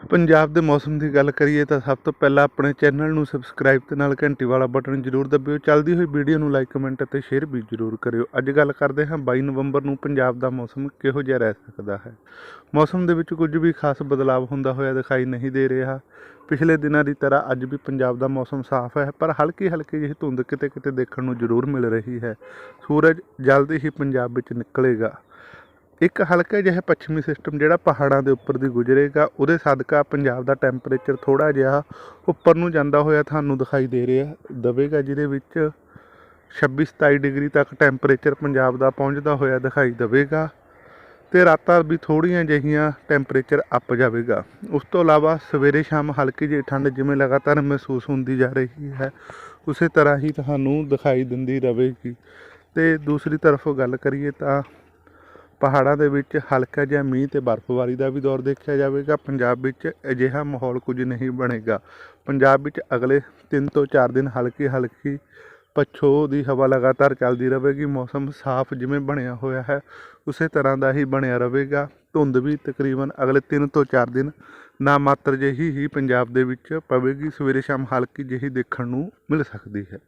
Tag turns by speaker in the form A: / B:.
A: ਪੰਜਾਬ ਦੇ ਮੌਸਮ ਦੀ ਗੱਲ ਕਰੀਏ ਤਾਂ ਸਭ ਤੋਂ ਪਹਿਲਾਂ ਆਪਣੇ ਚੈਨਲ ਨੂੰ ਸਬਸਕ੍ਰਾਈਬ ਤੇ ਨਾਲ ਘੰਟੀ ਵਾਲਾ ਬਟਨ ਜ਼ਰੂਰ ਦਬਾਇਓ ਚੱਲਦੀ ਹੋਈ ਵੀਡੀਓ ਨੂੰ ਲਾਈਕ ਕਮੈਂਟ ਅਤੇ ਸ਼ੇਅਰ ਵੀ ਜ਼ਰੂਰ ਕਰਿਓ। ਅੱਜ ਗੱਲ ਕਰਦੇ ਹਾਂ 22 ਨਵੰਬਰ ਨੂੰ ਪੰਜਾਬ ਦਾ ਮੌਸਮ ਕਿਹੋ ਜਿਹਾ ਰਹਿ ਸਕਦਾ ਹੈ। ਮੌਸਮ ਦੇ ਵਿੱਚ ਕੁਝ ਵੀ ਖਾਸ ਬਦਲਾਅ ਹੁੰਦਾ ਹੋਇਆ ਦਿਖਾਈ ਨਹੀਂ ਦੇ ਰਿਹਾ। ਪਿਛਲੇ ਦਿਨਾਂ ਦੀ ਤਰ੍ਹਾਂ ਅੱਜ ਵੀ ਪੰਜਾਬ ਦਾ ਮੌਸਮ ਸਾਫ਼ ਹੈ, ਪਰ ਹਲਕੀ ਹਲਕੀ ਜਿਹੀ ਧੁੰਦ ਕਿਤੇ ਕਿਤੇ ਦੇਖਣ ਨੂੰ ਜ਼ਰੂਰ ਮਿਲ ਰਹੀ ਹੈ। ਸੂਰਜ ਜਲਦੀ ਹੀ ਪੰਜਾਬ ਵਿੱਚ ਨਿਕਲੇਗਾ। ਇੱਕ ਹਲਕਾ ਜਿਹਾ ਪੱਛਮੀ ਸਿਸਟਮ ਜਿਹੜਾ ਪਹਾੜਾਂ ਦੇ ਉੱਪਰ ਦੀ ਗੁਜ਼ਰੇਗਾ, ਉਹਦੇ ਸਦਕਾ ਪੰਜਾਬ ਦਾ ਟੈਂਪਰੇਚਰ ਥੋੜਾ ਜਿਹਾ ਉੱਪਰ ਨੂੰ ਜਾਂਦਾ ਹੋਇਆ ਤੁਹਾਨੂੰ ਦਿਖਾਈ ਦੇ ਰਿਹਾ, ਦਵੇਗਾ ਜਿਹਦੇ ਵਿੱਚ 26-27 ਡਿਗਰੀ ਤੱਕ ਟੈਂਪਰੇਚਰ ਪੰਜਾਬ ਦਾ ਪਹੁੰਚਦਾ ਹੋਇਆ ਦਿਖਾਈ ਦੇਵੇਗਾ ਤੇ ਰਾਤਾਂ ਵੀ ਥੋੜੀਆਂ ਜਿਹੀਆਂ ਟੈਂਪਰੇਚਰ ਅੱਪ ਜਾਵੇਗਾ। ਉਸ ਤੋਂ ਇਲਾਵਾ ਸਵੇਰੇ ਸ਼ਾਮ ਹਲਕੀ ਜਿਹੀ ਠੰਡ ਜਿਵੇਂ ਲਗਾਤਾਰ ਮਹਿਸੂਸ ਹੁੰਦੀ ਜਾ ਰਹੀ ਹੈ, ਉਸੇ ਤਰ੍ਹਾਂ ਹੀ ਤੁਹਾਨੂੰ ਦਿਖਾਈ ਦਿੰਦੀ ਰਹੇਗੀ ਤੇ ਦੂਸਰੀ ਤਰਫ ਗੱਲ ਕਰੀਏ ਤਾਂ ਪਹਾੜਾਂ ਦੇ ਵਿੱਚ ਹਲਕਾ ਜਿਹਾ ਮੀਂਹ ਤੇ ਬਰਫ਼ਬਾਰੀ ਦਾ ਵੀ ਦੌਰ ਦੇਖਿਆ ਜਾਵੇਗਾ। ਪੰਜਾਬ ਵਿੱਚ ਅਜਿਹਾ ਮਾਹੌਲ ਕੁਝ ਨਹੀਂ ਬਣੇਗਾ। ਪੰਜਾਬ ਵਿੱਚ ਅਗਲੇ 3 ਤੋਂ 4 ਦਿਨ ਹਲਕੀ ਹਲਕੀ ਪੱਛੋ ਦੀ ਹਵਾ ਲਗਾਤਾਰ ਚੱਲਦੀ ਰਹੇਗੀ। ਮੌਸਮ ਸਾਫ਼ ਜਿਵੇਂ ਬਣਿਆ ਹੋਇਆ ਹੈ, ਉਸੇ ਤਰ੍ਹਾਂ ਦਾ ਹੀ ਬਣਿਆ ਰਹੇਗਾ। ਧੁੰਦ ਵੀ ਤਕਰੀਬਨ ਅਗਲੇ 3 ਤੋਂ 4 ਦਿਨ ਨਾ ਮਾਤਰ ਜਿਹੀ ਹੀ ਪੰਜਾਬ ਦੇ ਵਿੱਚ ਪਵੇਗੀ। ਸਵੇਰੇ ਸ਼ਾਮ ਹਲਕੀ ਜਿਹੀ ਦੇਖਣ ਨੂੰ ਮਿਲ ਸਕਦੀ ਹੈ।